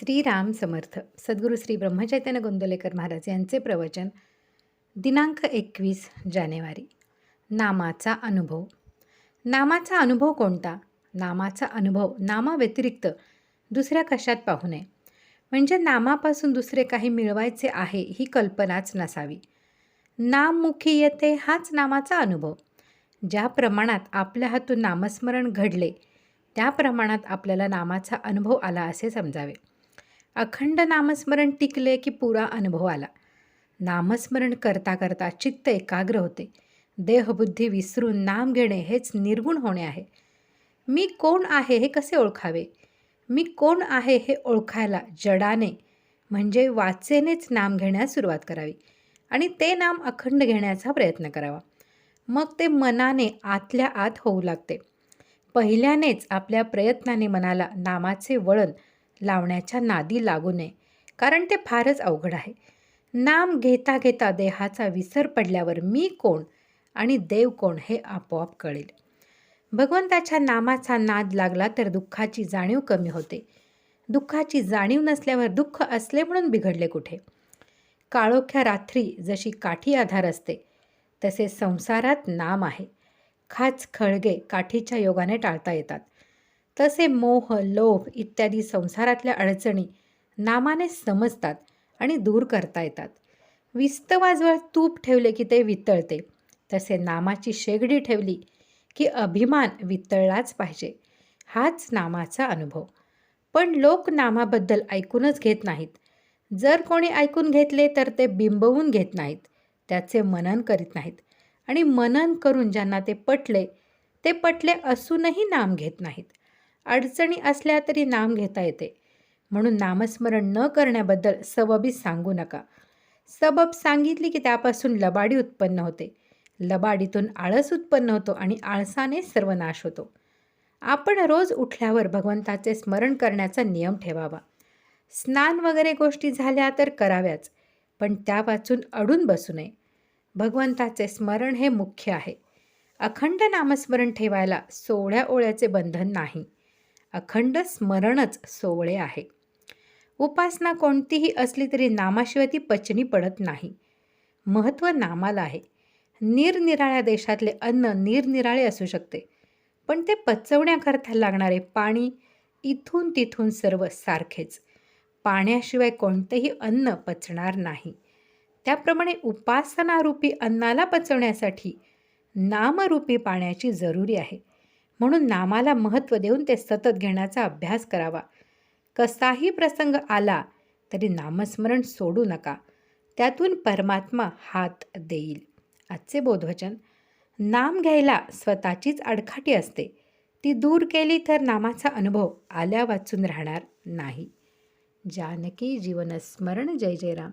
श्रीराम समर्थ सद्गुरू श्री ब्रह्मचैतन्य गोंदलेकर महाराज यांचे प्रवचन दिनांक एकवीस जानेवारी. नामाचा अनुभव. नामाचा अनुभव कोणता? नामाचा अनुभव नामाव्यतिरिक्त दुसऱ्या कशात पाहू नये. म्हणजे नामापासून दुसरे काही मिळवायचे आहे ही कल्पनाच नसावी. नाममुखी येते हाच नामाचा अनुभव. ज्या प्रमाणात आपल्या हातून नामस्मरण घडले त्या प्रमाणात आपल्याला नामाचा अनुभव आला असे समजावे. अखंड नामस्मरण टिकले की पुरा अनुभव आला. नामस्मरण करता करता चित्त एकाग्र होते. देहबुद्धी विसरून नाम घेणे हेच निर्गुण होणे आहे. मी कोण आहे हे कसे ओळखावे? मी कोण आहे हे ओळखायला जडाने म्हणजे वाचेनेच नाम घेण्यास सुरुवात करावी आणि ते नाम अखंड घेण्याचा प्रयत्न करावा. मग ते मनाने आतल्या आत होऊ लागते. पहिल्यानेच आपल्या प्रयत्नाने मनाला नामाचे वळण लावण्याच्या नादी लागू नये कारण ते फारच अवघड आहे. नाम घेता घेता देहाचा विसर पडल्यावर मी कोण आणि देव कोण हे आपोआप कळेल. भगवंताच्या नामाचा नाद लागला तर दुःखाची जाणीव कमी होते. दुःखाची जाणीव नसल्यावर दुःख असले म्हणून बिघडले कुठे? काळोख्या रात्री जशी काठी आधार असते तसे संसारात नाम आहे. खाच खळगे काठीच्या योगाने टाळता येतात. तसे मोह लोभ इत्यादी संसारातल्या अडचणी नामाने समजतात आणि दूर करता येतात. विस्तवाजवळ तूप ठेवले की ते वितळते. तसे नामाची शेगडी ठेवली की अभिमान वितळलाच पाहिजे. हाच नामाचा अनुभव. पण लोक नामाबद्दल ऐकूनच घेत नाहीत. जर कोणी ऐकून घेतले तर ते बिंबवून घेत नाहीत. त्याचे मनन करीत नाहीत. आणि मनन करून ज्यांना ते पटले ते पटले असूनही नाम घेत नाहीत. अडचणी असल्या तरी नाम घेता येते. म्हणून नामस्मरण न करण्याबद्दल सबबी सांगू नका. सबब सांगितली की त्यापासून लबाडी उत्पन्न होते. लबाडीतून आळस उत्पन्न होतो आणि आळसाने सर्वनाश होतो. आपण रोज उठल्यावर भगवंताचे स्मरण करण्याचा नियम ठेवावा. स्नान वगैरे गोष्टी झाल्या तर कराव्याच पण त्या वाचून अडून बसू नये. भगवंताचे स्मरण हे मुख्य आहे. अखंड नामस्मरण ठेवायला सोहळ्या ओळ्याचे बंधन नाही. अखंड स्मरणच सोवळे आहे. उपासना कोणतीही असली तरी नामाशिवाय ती पचनी पडत नाही. महत्त्व नामाला आहे. निरनिराळ्या देशातले अन्न निरनिराळे असू शकते. पण ते पचवण्याकरता लागणारे पाणी इथून तिथून सर्व सारखेच. पाण्याशिवाय कोणतेही अन्न पचणार नाही. त्याप्रमाणे उपासनारूपी अन्नाला पचवण्यासाठी नामरूपी पाण्याची जरुरी आहे. म्हणून नामाला महत्त्व देऊन ते सतत घेण्याचा अभ्यास करावा. कसाही प्रसंग आला तरी नामस्मरण सोडू नका. त्यातून परमात्मा हात देईल. आजचे बोधवचन. नाम घ्यायला स्वतःचीच अडखाटी असते. ती दूर केली तर नामाचा अनुभव आल्या वाचून राहणार नाही. जानकी जीवनस्मरण. जय जय राम